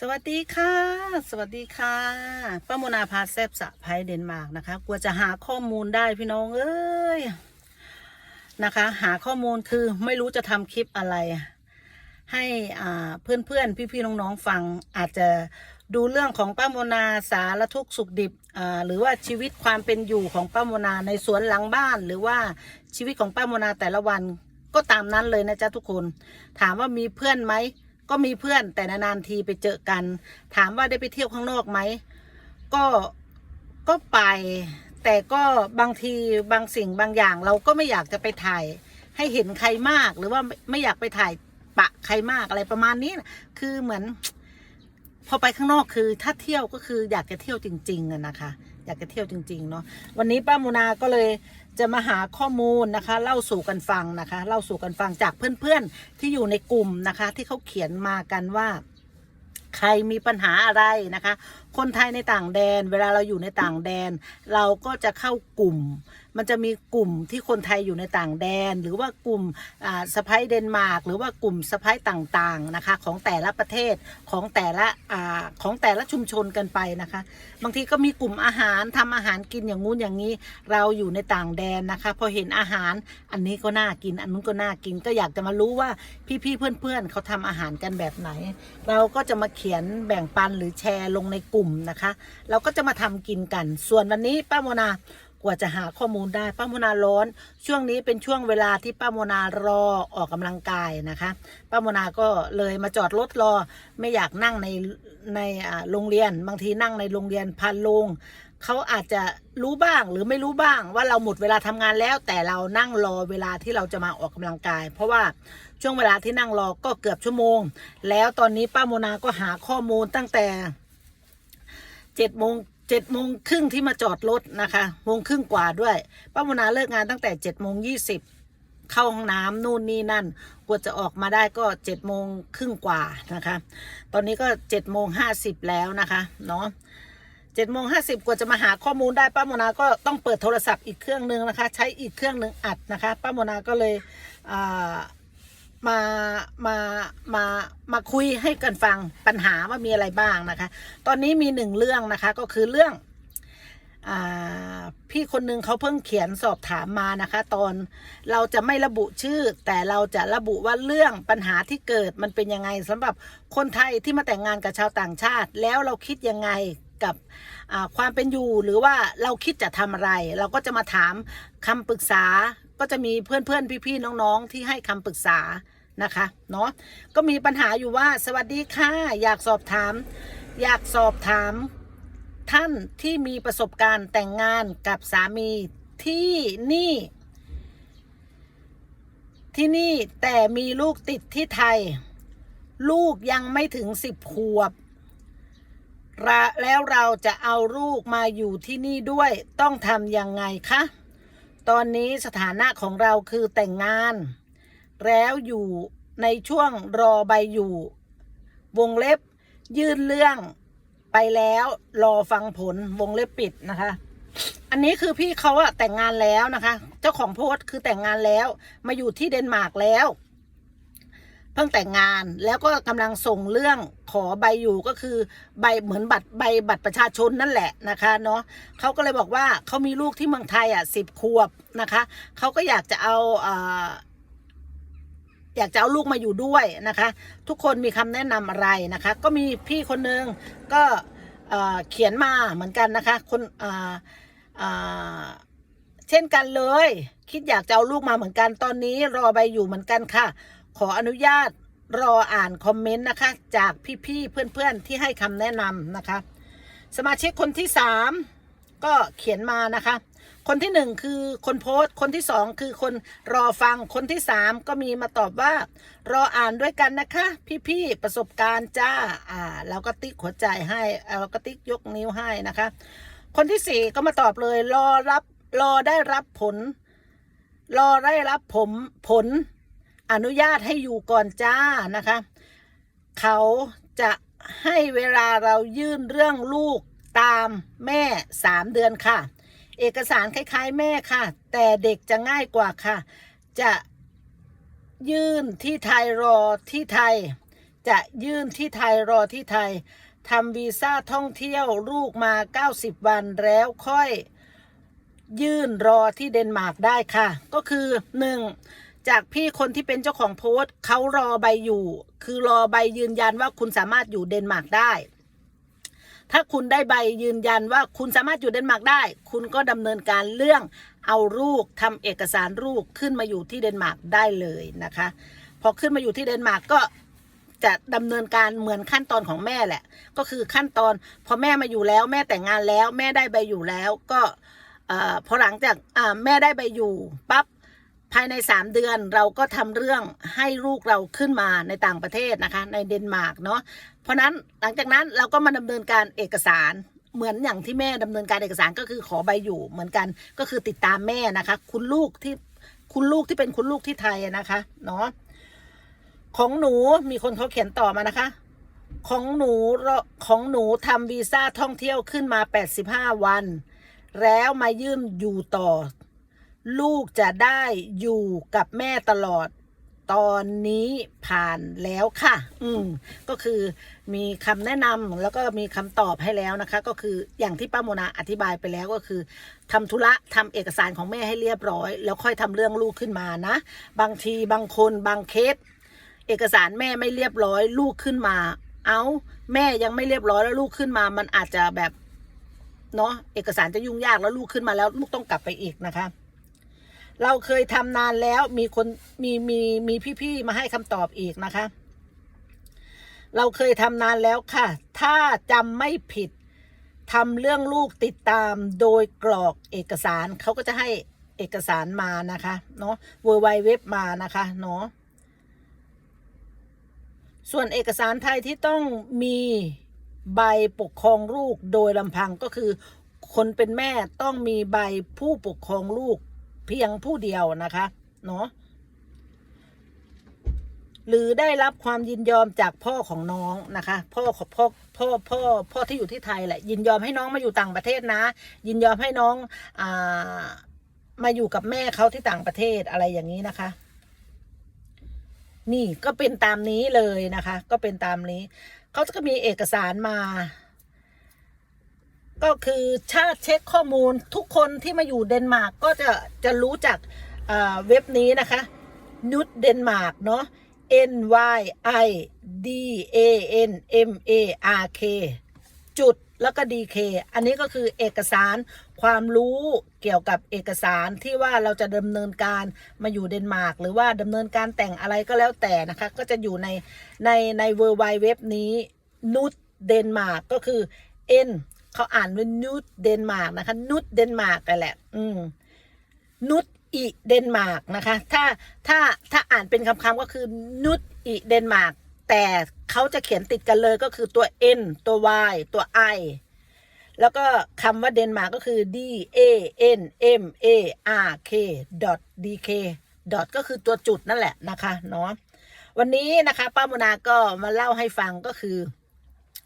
สวัสดีค่ะ สวัสดีค่ะป้าโมนาพาแซบสะไพเดนมาร์กนะคะกลัวจะหาข้อมูลได้พี่น้องเอ้ยนะคะ หาข้อมูลคือไม่รู้จะทำคลิปอะไร ให้อ่าเพื่อนๆ พี่ๆ น้องๆ ฟังอาจจะดูเรื่องของป้าโมนาสารทุกสุขดิบอ่าหรือว่าชีวิตความเป็นอยู่ของป้าโมนาในสวนหลังบ้าน หรือว่าชีวิตของป้าโมนาแต่ละวันก็ตามนั้นเลยนะจ๊ะทุกคน ถามว่ามีเพื่อนไหม ก็มีเพื่อนแต่นานๆทีไปเจอกัน ถามว่าได้ไปเที่ยวข้างนอกไหมก็ก็ไป แต่ก็บางทีบางสิ่งบางอย่าง เราก็ไม่อยากจะไปถ่าย ให้เห็นใครมากหรือว่าไม่ไม่อยากไปถ่ายปะใครมากอะไรประมาณนี้คือเหมือน พอไปข้างนอกคือถ้าเที่ยวก็คืออยากจะเที่ยวจริง ๆอะนะคะ อยากจะเที่ยวจริงๆเนาะวันนี้ป้ามูนาก็เลยจะมาหาข้อมูลนะคะ เล่าสู่กันฟังนะคะ เล่าสู่กันฟังจากเพื่อนๆที่อยู่ในกลุ่มนะคะ ที่เขาเขียนมากันว่าใครมีปัญหาอะไรนะคะ คนไทยในต่างแดน เวลาเราอยู่ในต่างแดน เราก็จะเข้ากลุ่ม มันจะมีกลุ่มที่คนไทยอยู่ในต่างแดน หรือว่ากลุ่มสะพ้ายเดนมาร์กหรือว่ากลุ่มสะพ้ายต่างๆนะคะของแต่ละประเทศของแต่ละอของแต่ละชุมชนกันไปนะคะ บางทีก็มีกลุ่มอาหารทำอาหารกินอย่างงู้นอย่างนี้ เราอยู่ในต่างแดนนะคะ พอเห็นอาหารอันนี้ก็น่ากิน อันนู้นก็น่ากินก็อยากจะมารู้ว่าพี่ๆเพื่อนๆเขาทำอาหารกันแบบไหน เราก็จะมาเขียนแบ่งปันหรือแชร์ลงในกลุ่มนะคะ เราก็จะมาทำกินกัน ส่วนวันนี้ป้าโมนา ว่าจะหาข้อมูลได้ป้าโมนาร้อน ช่วงนี้เป็นช่วงเวลาที่ป้าโมนารอออกกำลังกายนะคะป้าโมนาก็เลยมาจอดรถรอไม่อยากนั่งในในโรงเรียน บางทีนั่งในโรงเรียนพันลงเขาอาจจะรู้บ้างหรือไม่รู้บ้างว่าเราหมดเวลาทำงานแล้ว แต่เรานั่งรอเวลาที่เราจะมาออกกำลังกาย เพราะว่าช่วงเวลาที่นั่งรอก็เกือบชั่วโมง แล้วตอนนี้ป้าโมนาก็หาข้อมูลตั้งแต่เจ็ดโมง เจ็ดโมงครึ่งที่มาจอดรถนะคะโมงครึ่งกว่าด้วยป้าโมนาเลิกงานตั้งแต่เจ็ดโมงยี่สิบเข้าห้องน้ำนู่นนี่นั่นกว่าจะออกมาได้ก็เจ็ดโมงครึ่งกว่านะคะ ตอนนี้ก็เจ็ดโมงห้าสิบแล้วนะคะเนาะเจ็ดโมงห้าสิบกว่าจะมาหาข้อมูลได้ป้าโมนาก็ต้องเปิดโทรศัพท์อีกเครื่องหนึ่งนะคะ ใช้อีกเครื่องหนึ่งอัดนะคะ ป้าโมนาก็เลยอ่า มามามามาคุยให้กันฟังปัญหาว่ามีอะไรบ้างนะคะ ตอนนี้มีหนึ่งเรื่องนะคะก็คือเรื่องอาพี่คนหนึ่งเขาเพิ่งเขียนสอบถามมานะคะ ตอนเราจะไม่ระบุชื่อ แต่เราจะระบุว่าเรื่องปัญหาที่เกิดมันเป็นยังไงสำหรับคนไทยที่มาแต่งงานกับชาวต่างชาติ แล้วเราคิดยังไงกับอ่าความเป็นอยู่หรือว่าเราคิดจะทำอะไร เราก็จะมาถามคำปรึกษาก็จะมีเพื่อนๆพี่ๆน้องๆ ที่ให้คำปรึกษา นะคะ เนาะก็มีปัญหาอยู่ว่าสวัสดีค่ะ อยากสอบถาม อยากสอบถาม ท่านที่มีประสบการณ์แต่งงานกับสามีที่นี่ ที่นี่แต่มีลูกติดที่ไทย ลูกยังไม่ถึงสิบขวบแล้วเราจะเอาลูกมาอยู่ที่นี่ด้วยต้องทำยังไงคะ ตอนนี้สถานะของเราคือแต่งงาน แล้วอยู่ในช่วงรอใบอยู่ วงเล็บยื่นเรื่องไปแล้วรอฟังผลวงเล็บปิดนะคะ อันนี้คือพี่เขาอะแต่งงานแล้วนะคะ เจ้าของโพสต์คือแต่งงานแล้ว มาอยู่ที่เดนมาร์กแล้ว เพิ่งแต่งงานแล้วก็กำลังส่งเรื่องขอใบอยู่ก็คือใบเหมือนบัตรใบบัตรประชาชนนั่นแหละนะคะเนาะเขาก็เลยบอกว่าเขามีลูกที่เมืองไทยอะสิบขวบนะคะเขาก็อยากจะเอาเอ่อ อยากจะเอาลูกมาอยู่ด้วยนะคะ ทุกคนมีคำแนะนำอะไรนะคะ ก็มีพี่คนหนึ่งก็เอ่อเขียนมาเหมือนกันนะคะ คนเช่นกันเลย คิดอยากจะเอาลูกมาเหมือนกันตอนนี้รอใบอยู่เหมือนกันค่ะ ขออนุญาตรออ่านคอมเมนต์นะคะ จากพี่ๆเพื่อนๆที่ให้คำแนะนำนะคะ สมาชิกคนที่สามก็เขียนมานะคะ คนที่หนึ่งคือคนโพสต์ คนที่สองคือคนรอฟัง คนที่สามก็มีมาตอบว่า รออ่านด้วยกันนะคะ พี่ๆประสบการณ์จ้า อ่า เราก็ติ๊กหัวใจให้ เราก็ติ๊กยกนิ้วให้นะคะ คนที่สี่ก็มาตอบเลย รอรับ รอได้รับผล รอได้รับผมผล อนุญาตให้อยู่ก่อนจ้านะคะ เขาจะให้เวลาเรายื่นเรื่องลูกตามแม่สามเดือนค่ะ เอกสารคล้ายๆแม่ค่ะ แต่เด็กจะง่ายกว่าค่ะ จะยื่นที่ไทยรอที่ไทย จะยื่นที่ไทยรอที่ไทยทำวีซ่าท่องเที่ยวลูกมา 90 วันแล้วค่อยยื่นรอที่เดนมาร์กได้ค่ะ ก็คือหนึ่งจากพี่คนที่เป็นเจ้าของโพสต์เขารอใบอยู่ คือรอใบยืนยันว่าคุณสามารถอยู่เดนมาร์กได้ ถ้าคุณได้ใบยืนยันว่าคุณสามารถอยู่เดนมาร์กได้ คุณก็ดำเนินการเรื่องเอาลูกทำเอกสารลูกขึ้นมาอยู่ที่เดนมาร์กได้เลยนะคะ พอขึ้นมาอยู่ที่เดนมาร์กก็จะดำเนินการเหมือนขั้นตอนของแม่แหละ ก็คือขั้นตอนพอแม่มาอยู่แล้ว แม่แต่งงานแล้ว แม่ได้ใบอยู่แล้วก็พอหลังจากแม่ได้ใบอยู่ปั๊บภายในสามเดือนเราก็ทำเรื่องให้ลูกเราขึ้นมาในต่างประเทศนะคะ ในเดนมาร์กเนาะ เพราะนั้นหลังจากนั้นเราก็มาดำเนินการเอกสารเหมือนอย่างที่แม่ดำเนินการเอกสารก็คือขอใบอยู่เหมือนกันก็คือติดตามแม่นะคะ คุณลูกที่คุณลูกที่เป็นคุณลูกที่ไทยนะคะเนาะของหนูมีคนเขาเขียนต่อมานะคะ ของหนูของหนูทำวีซ่าท่องเที่ยวขึ้นมา 85 วัน แล้วมายื่นอยู่ต่อ ลูกจะได้อยู่กับแม่ตลอด ตอนนี้ผ่านแล้วค่ะ อืมก็คือมีคำแนะนำแล้วก็มีคำตอบให้แล้วนะคะ ก็คืออย่างที่ป้าโมนาอธิบายไปแล้วก็คือทำธุระทำเอกสารของแม่ให้เรียบร้อย แล้วค่อยทำเรื่องลูกขึ้นมานะ บางทีบางคนบางเคส เอกสารแม่ไม่เรียบร้อย ลูกขึ้นมา เอาแม่ยังไม่เรียบร้อยแล้วลูกขึ้นมา มันอาจจะแบบเนาะเอกสารจะยุ่งยากแล้วลูกขึ้นมาแล้วลูกต้องกลับไปอีกนะคะ เราเคยทำนานแล้วมีคนมีมีมีพี่ๆมาให้คำตอบอีกนะคะ เราเคยทำนานแล้วค่ะ ถ้าจำไม่ผิดทำเรื่องลูกติดตามโดยกรอกเอกสารเขาก็จะให้เอกสารมานะคะเนาะเวอร์ไวเว็บมานะคะเนาะส่วนเอกสารไทยที่ต้องมีใบปกครองลูกโดยลำพังก็คือ คนเป็นแม่ต้องมีใบผู้ปกครองลูก เพียงผู้เดียวนะคะเนาะหรือได้รับความยินยอมจากพ่อของน้องนะคะ พ่อของพ่อพ่อพ่อพ่อที่อยู่ที่ไทยแหละ ยินยอมให้น้องมาอยู่ต่างประเทศนะ ยินยอมให้น้องอ่ามาอยู่กับแม่เขาที่ต่างประเทศอะไรอย่างนี้นะคะ นี่ก็เป็นตามนี้เลยนะคะ ก็เป็นตามนี้ เขาจะมีเอกสารมา ก็คือถ้าเช็คข้อมูลทุกคนที่มาอยู่เดนมาร์กก็จะจะรู้จักเว็บนี้นะคะนุดเดนมาร์กเนาะ N Y I D A N M A R K จุดแล้วก็ DK อันนี้ก็คือเอกสารความรู้เกี่ยวกับเอกสารที่ว่าเราจะดำเนินการมาอยู่เดนมาร์กหรือว่าดำเนินการแต่งอะไรก็แล้วแต่นะคะ ก็จะอยู่ในในในเวอร์ไวเว็บนี้นุดเดนมาร์กก็คือ N เขาอ่านว่านุดเดนมาร์กนะคะนุดเดนมาร์กนั่นแหละ อืมนุดอีเดนมาร์กนะคะ ถ้าถ้าถ้าอ่านเป็นคำๆก็คือนุดอีเดนมาร์กแต่เขาจะเขียนติดกันเลยก็คือตัว N ตัว Y ตัว I แล้วก็คำว่าเดนมาร์กก็คือ D A N M A R K d K dot ก็คือตัวจุดนั่นแหละนะคะเนาะวันนี้นะคะป้ามุนาก็มาเล่าให้ฟังก็คือ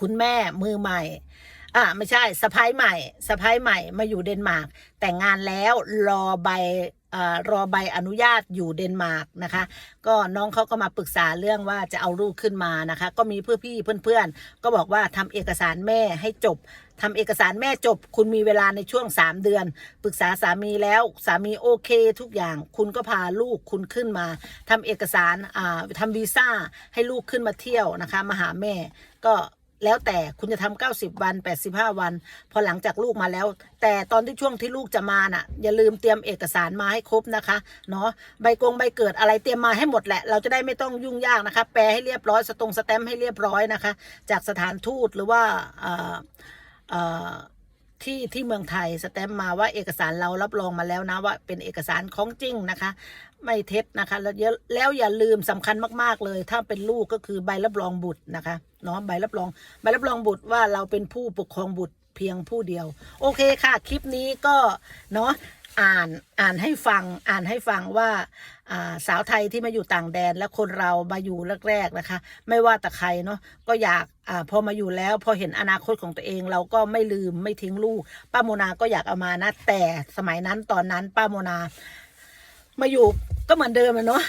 คุณแม่มือใหม่ อ่าไม่ใช่สะพ้ายใหม่สะพ้ายใหม่มาอยู่เดนมาร์กแต่งงานแล้วรอใบอ่ารอใบอนุญาตอยู่เดนมาร์กนะคะ ก็น้องเขาก็มาปรึกษาเรื่องว่าจะเอาลูกขึ้นมานะคะ ก็มีเพื่อพี่เพื่อนๆ ก็บอกว่าทำเอกสารแม่ให้จบทำเอกสารแม่จบ คุณมีเวลาในช่วง 3 เดือน ปรึกษาสามีแล้วสามีโอเคทุกอย่าง คุณก็พาลูกคุณขึ้นมาทำเอกสารอ่าทำวีซ่าให้ลูกขึ้นมาเที่ยวนะคะมาหาแม่ก็ แล้วแต่คุณจะทำ90 วัน 85 วัน พอหลังจากลูกมาแล้ว แต่ตอนที่ช่วงที่ลูกจะมาน่ะ อย่าลืมเตรียมเอกสารมาให้ครบนะคะ เนาะใบกงใบเกิดอะไรเตรียมมาให้หมดแหละ เราจะได้ไม่ต้องยุ่งยากนะคะ แปลให้เรียบร้อย สตรงสแตมป์ให้เรียบร้อยนะคะ จากสถานทูตหรือว่าเอ่อเอ่อ ที่ที่เมืองไทยสแตมป์มาว่าเอกสารเรารับรองมาแล้วนะว่าเป็นเอกสารของจริงนะคะ ไม่เท็จนะคะ แล้วอย่าแล้วอย่าลืมสำคัญมาก ๆ เลย ถ้าเป็นลูกก็คือใบรับรองบุตรนะคะเนาะใบรับรองใบรับรองบุตรว่าเราเป็นผู้ปกครองบุตรเพียงผู้เดียว โอเคค่ะ คลิปนี้ก็เนาะ อ่านอ่านให้ฟังอ่านให้ฟังว่าสาวไทยที่มาอยู่ต่างแดนและคนเรามาอยู่แรกๆนะคะ ไม่ว่าแต่ใครเนาะก็อยากอพอมาอยู่แล้วพอเห็นอนาคตของตัวเอง เราก็ไม่ลืมไม่ทิ้งลูก ป้าโมนาก็อยากเอามานะ แต่สมัยนั้นตอนนั้นป้าโมนา มาอยู่ก็เหมือนเดิมอะเนาะ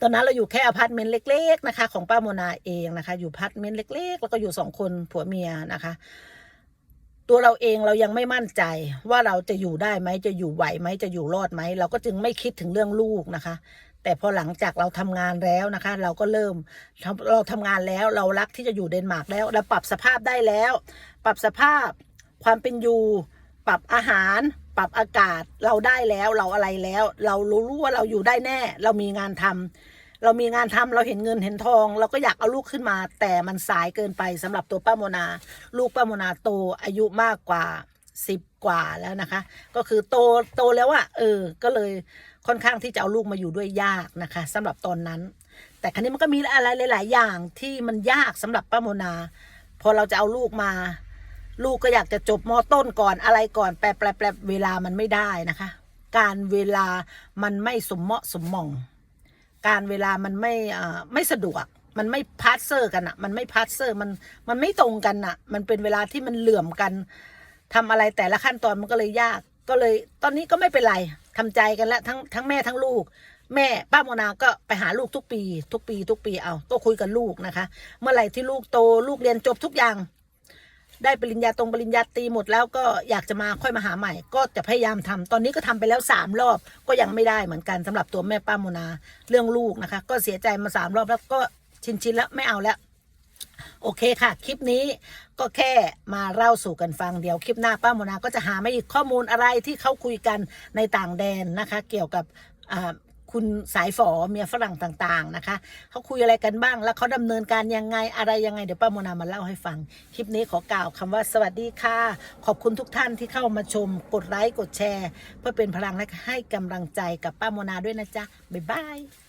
ตอนนั้นเราอยู่แค่อพาร์ตเมนต์เล็ก ๆนะคะ ของป้าโมนาเองนะคะ อยู่พาร์ตเมนต์เล็ก ๆ แล้วก็อยู่สองคนผัวเมียนะคะ ตัวเราเองเรายังไม่มั่นใจว่าเราจะอยู่ได้ไหมจะอยู่ไหวไหมจะอยู่รอดไหมเราก็จึงไม่คิดถึงเรื่องลูกนะคะ แต่พอหลังจากเราทำงานแล้วนะคะ เราก็เริ่มเราทำงานแล้วเรารักที่จะอยู่เดนมาร์กแล้วเราปรับสภาพได้แล้ว ปรับสภาพความเป็นอยู่ ปรับอาหาร ปรับอากาศเราได้แล้วเราอะไรแล้ว เรารู้ว่าเราอยู่ได้แน่ เรามีงานทำ เรามีงานทำเราเห็นเงินเห็นทอง เราก็อยากเอาลูกขึ้นมา แต่มันสายเกินไปสำหรับตัวป้าโมนา ลูกป้าโมนาโตอายุมากกว่าสิบกว่าแล้วนะคะ ก็คือโตโตแล้วอะเออ ก็เลยค่อนข้างที่จะเอาลูกมาอยู่ด้วยยากนะคะสำหรับตอนนั้น แต่ครั้นี้มันก็มีอะไรหลาย ๆ อย่างที่มันยากสำหรับป้าโมนา พอเราจะเอาลูกมาลูกก็อยากจะจบมต้นก่อนอะไรก่อนแปลแปลแปลเวลามันไม่ได้นะคะ การเวลามันไม่สมเหมาะสมมอง การเวลามันไม่ไม่สะดวก มันไม่พาสเซอร์กันอะมันไม่พาสเซอร์มันมันไม่ตรงกันอะมันเป็นเวลาที่มันเหลื่อมกันทำอะไรแต่ละขั้นตอนมันก็เลยยาก ก็เลย ตอนนี้ก็ไม่เป็นไรทำใจกันแล้วทั้งทั้งแม่ทั้งลูก แม่ป้าโมนาก็ไปหาลูกทุกปี ทุกปี ทุกปีเอาก็คุยกับลูกนะคะ เมื่อไหร่ที่ลูกโตลูกเรียนจบทุกอย่าง ได้ปริญญาตรงปริญญาตรีหมดแล้วก็อยากจะมาค่อยมาหาใหม่ ก็จะพยายามทำตอนนี้ก็ทำไปแล้วสามรอบก็ยังไม่ได้เหมือนกันสำหรับตัวแม่ป้าโมนาเรื่องลูกนะคะ ก็เสียใจมาสามรอบแล้วก็ชินชินแล้วไม่เอาแล้วโอเคค่ะ คลิปนี้ก็แค่มาเล่าสู่กันฟังเดี๋ยวคลิปหน้าป้าโมนาก็จะหามาอีกข้อมูลอะไรที่เขาคุยกันในต่างแดนนะคะ เกี่ยวกับอ่า คุณสายฝอเมียฝรั่งต่างๆนะคะเขาคุยอะไรกันบ้างแล้วเขาดำเนินการยังไงอะไรยังไงเดี๋ยวป้าโมนามาเล่าให้ฟัง คลิปนี้ขอกล่าวคำว่าสวัสดีค่ะ ขอบคุณทุกท่านที่เข้ามาชม กดไลค์กดแชร์ เพื่อเป็นพลังและให้กำลังใจกับป้าโมนาด้วยนะจ๊ะบ๊ายบาย